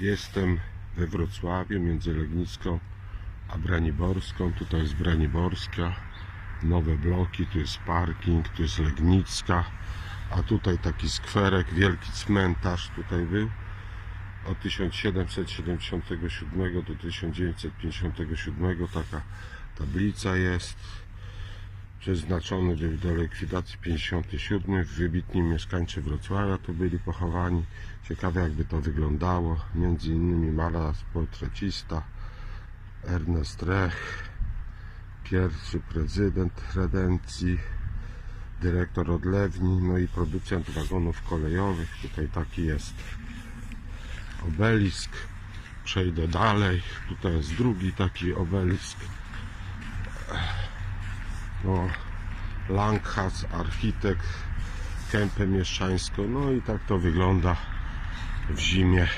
Jestem we Wrocławiu między Legnicką a Braniborską. Tutaj jest Braniborska, nowe bloki, tu jest parking, tu jest Legnicka, a tutaj taki skwerek, wielki cmentarz tutaj był. Od 1777 do 1957 taka tablica jest. Przeznaczony do, do likwidacji 57. Wybitni mieszkańcy Wrocławia tu byli pochowani. Ciekawe jakby to wyglądało. Między innymi malarz, portrecista Ernest Rech, pierwszy prezydent Redencji, dyrektor odlewni, no i producent wagonów kolejowych. Tutaj taki jest obelisk. Przejdę dalej. Tutaj jest drugi taki obelisk. No, Langhas, architekt, kępę mieszczańską. No i tak to wygląda w zimie.